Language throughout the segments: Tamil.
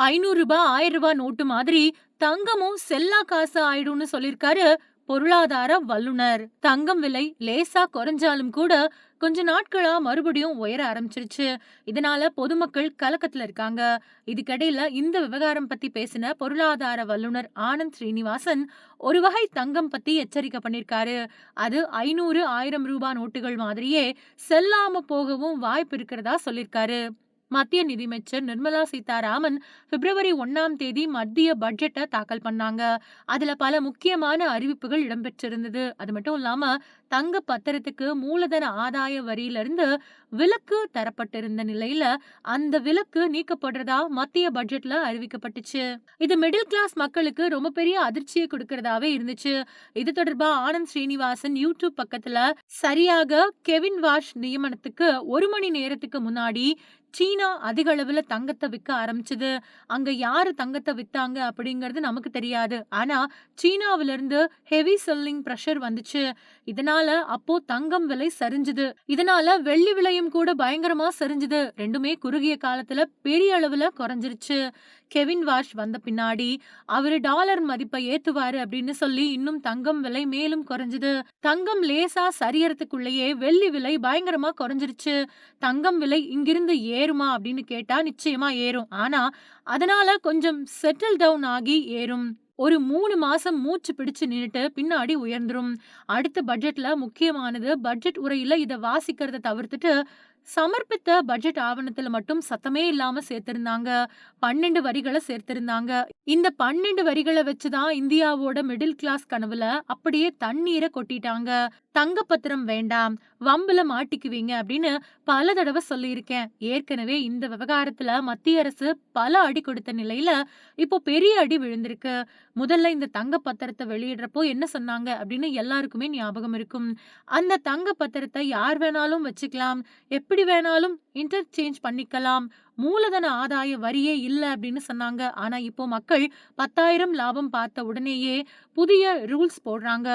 ஐநூறு ரூபாய் ஆயிரம் ரூபாய் நோட்டு மாதிரி தங்கமும் செல்லா காசு ஆயிடும்னு சொல்லிருக்காரு பொருளாதார வல்லுனர். தங்கம் விலை லேசா குறைஞ்சாலும் கூட கொஞ்ச நாட்களா மறுபடியும் உயர ஆரம்பிச்சிருச்சு. இதனால பொதுமக்கள் கலக்கத்துல இருக்காங்க. இதுக்கிடையில இந்த விவகாரம் பத்தி பேசின பொருளாதார வல்லுனர் ஆனந்த் ஸ்ரீனிவாசன் ஒரு வகை தங்கம் பத்தி எச்சரிக்கை பண்ணிருக்காரு. அது ஐநூறு ஆயிரம் ரூபாய் நோட்டுகள் மாதிரியே செல்லாம போகவும் வாய்ப்பு இருக்கிறதா சொல்லிருக்காரு. மத்திய நிதியமைச்சர் நிர்மலா சீதாராமன் பிப்ரவரி ஒன்னாம் தேதி மத்திய பட்ஜெட்டை தாக்கல் பண்ணாங்க. அதுல பல முக்கியமான அறிவிப்புகள் இடம்பெற்றிருந்தது. அது மட்டும் இல்லாம தங்க பத்திரத்துக்கு மூலதன ஆதாய வரியிலிருந்து விலக்கு தரப்பட்டிருந்த நிலையில அந்த விலக்கு நீக்கப்படுறதா மத்திய பட்ஜெட்ல அறிவிக்கப்பட்டுச்சு. இது மிடில் கிளாஸ் மக்களுக்கு ரொம்ப பெரிய அதிர்ச்சியை கொடுக்கறதாவே இருந்துச்சு. இது தொடர்பா ஆனந்த் ஸ்ரீனிவாசன் யூடியூப் பக்கத்துல சரியாக கெவின் வாஷ் நியமனத்துக்கு ஒரு மணி நேரத்துக்கு முன்னாடி சீனா அதிக அளவில் தங்கத்தை விற்க ஆரம்பிச்சது. அங்க யாரு தங்கத்தை விற்றாங்க அப்படிங்கறது நமக்கு தெரியாது. ஆனா சீனாவிலிருந்து ஹெவி செல்லிங் ப்ரெஷர் வந்துச்சு. இதனால அப்போ தங்கம் விலை சரிஞ்சுது. இதனால வெள்ளி விலையும் கூட பயங்கரமா சரிஞ்சுது. ரெண்டுமே குறுகிய காலத்துல பெரிய அளவுல குறைஞ்சிருச்சு. கெவின் வாஷ் வந்த பின்னாடி அவரு டாலர் மதிப்பை ஏத்துவாரு அப்படின்னு சொல்லி இன்னும் தங்கம் விலை மேலும் குறைஞ்சது. தங்கம் லேசா சரியறதுக்குள்ளேயே வெள்ளி விலை பயங்கரமா குறைஞ்சிருச்சு. தங்கம் விலை இங்கிருந்து ஏறுமா அப்படின்னு கேட்டா நிச்சயமா ஏறும். ஆனா அதனால கொஞ்சம் செட்டில் டவுன் ஆகி ஏறும். ஒரு மூணு மாசம் மூச்சு பிடிச்சு நின்னுட்டு பின்னாடி உயர்ந்துரும். அடுத்த பட்ஜெட்ல முக்கியமானது பட்ஜெட் உரையில இத வாசிக்கிறத தவிர்த்துட்டு சமர்ப்பித்த பட்ஜெட் ஆவணத்துல மட்டும் சத்தமே இல்லாம சேர்த்திருந்தாங்க. பன்னெண்டு வரிகளை சேர்த்திருந்தாங்க. இந்த பன்னெண்டு வரிகளை வச்சுதான் இந்தியாவோட மிடில் கிளாஸ் கனவுல அப்படியே தண்ணீரை கொட்டிட்டாங்க. தங்க பத்திரம் வேண்டாம் வம்புல மாட்டிக்குவீங்க அப்படின்னு பல தடவை சொல்லியிருக்கேன். ஏற்கனவே இந்த விவகாரத்துல மத்திய அரசு பல அடி கொடுத்த நிலையில இப்போ பெரிய அடி விழுந்திருக்கு. முதல்ல இந்த தங்க பத்திரத்தை வெளியிடுறப்போ என்ன சொன்னாங்க அப்படின்னு எல்லாருக்குமே ஞாபகம் இருக்கும். அந்த தங்க பத்திரத்தை யார் வேணாலும் வச்சுக்கலாம். எப்படி வேணாலும் இன்டர்சேஞ்ச் பண்ணிக்கலாம். மூலதன ஆதாய வரியே இல்ல அப்படின்னு சொன்னாங்க. ஆனா இப்போ மக்கள் பத்தாயிரம் லாபம் பார்த்த உடனேயே புதிய ரூல்ஸ் போடுறாங்க.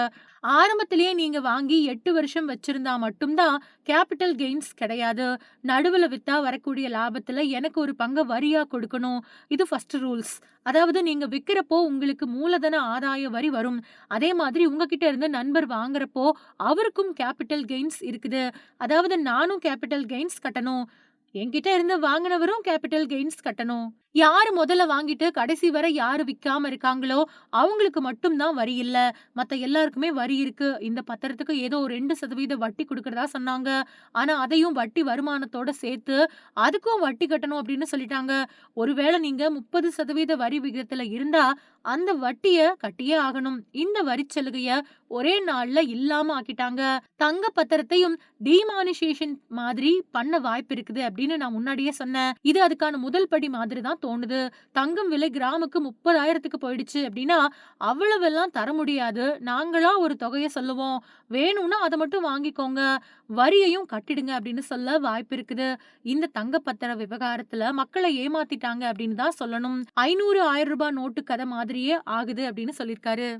ஆரம்பத்திலேயே நீங்க வாங்கி எட்டு வருஷம் வச்சிருந்தா மட்டும்தான் கேபிட்டல் கெயின்ஸ் கிடையாது. நடுவுல வித்தா வரக்கூடிய லாபத்துல எனக்கு ஒரு பங்கு வரியா கொடுக்கணும். இது ஃபர்ஸ்ட் ரூல்ஸ் அதாவது நீங்க விற்கிறப்போ உங்களுக்கு மூலதன ஆதாய வரி வரும். அதே மாதிரி உங்ககிட்ட இருந்து நண்பர் வாங்குறப்போ அவருக்கும் கேபிட்டல் கெயின்ஸ் இருக்குது. அதாவது நானும் கேபிட்டல் கெயின்ஸ் கட்டணும். என்கிட்ட இருந்து வாங்கினவரும் கேபிட்டல் கெயின்ஸ் கட்டணும். யாரு முதல்ல வாங்கிட்டு கடைசி வரை யாரு விற்காம இருக்காங்களோ அவங்களுக்கு மட்டும்தான் வரி இல்லை. மற்ற எல்லாருக்குமே வரி இருக்கு. இந்த பத்திரத்துக்கு ஏதோ ஒரு ரெண்டு சதவீத வட்டி கொடுக்கறதா சொன்னாங்க. ஆனா அதையும் வட்டி வருமானத்தோட சேர்த்து அதுக்கும் வட்டி கட்டணும் அப்படின்னு சொல்லிட்டாங்க. ஒருவேளை நீங்க முப்பது சதவீத வரி விகிதத்துல இருந்தா அந்த வட்டிய கட்டியே ஆகணும். இந்த வரி சலுகைய ஒரே நாள்ல இல்லாம ஆக்கிட்டாங்க. தங்க பத்திரத்தையும் டிமானிசேஷன் மாதிரி பண்ண வாய்ப்பு இருக்குது அப்படின்னு நான் முன்னாடியே சொன்னேன். இது அதுக்கான முதல் படி மாதிரி தான் தோணுது. தங்கம் விலை கிராமுக்கு முப்பதாயிரத்துக்கு போயிடுச்சு அப்படின்னா அவ்வளவெல்லாம் தர முடியாது. நாங்களா ஒரு தொகையை சொல்லுவோம். வேணும்னா அதை மட்டும் வாங்கிக்கோங்க. வரியையும் கட்டிடுங்க அப்படின்னு சொல்ல வாய்ப்பு இருக்குது. இந்த தங்க பத்திர விவகாரத்துல மக்களை ஏமாத்திட்டாங்க அப்படின்னு தான் சொல்லணும். ஐநூறு ஆயிரம் ரூபாய் நோட்டு கதை மாதிரியே ஆகுது அப்படின்னு சொல்லியிருக்காரு.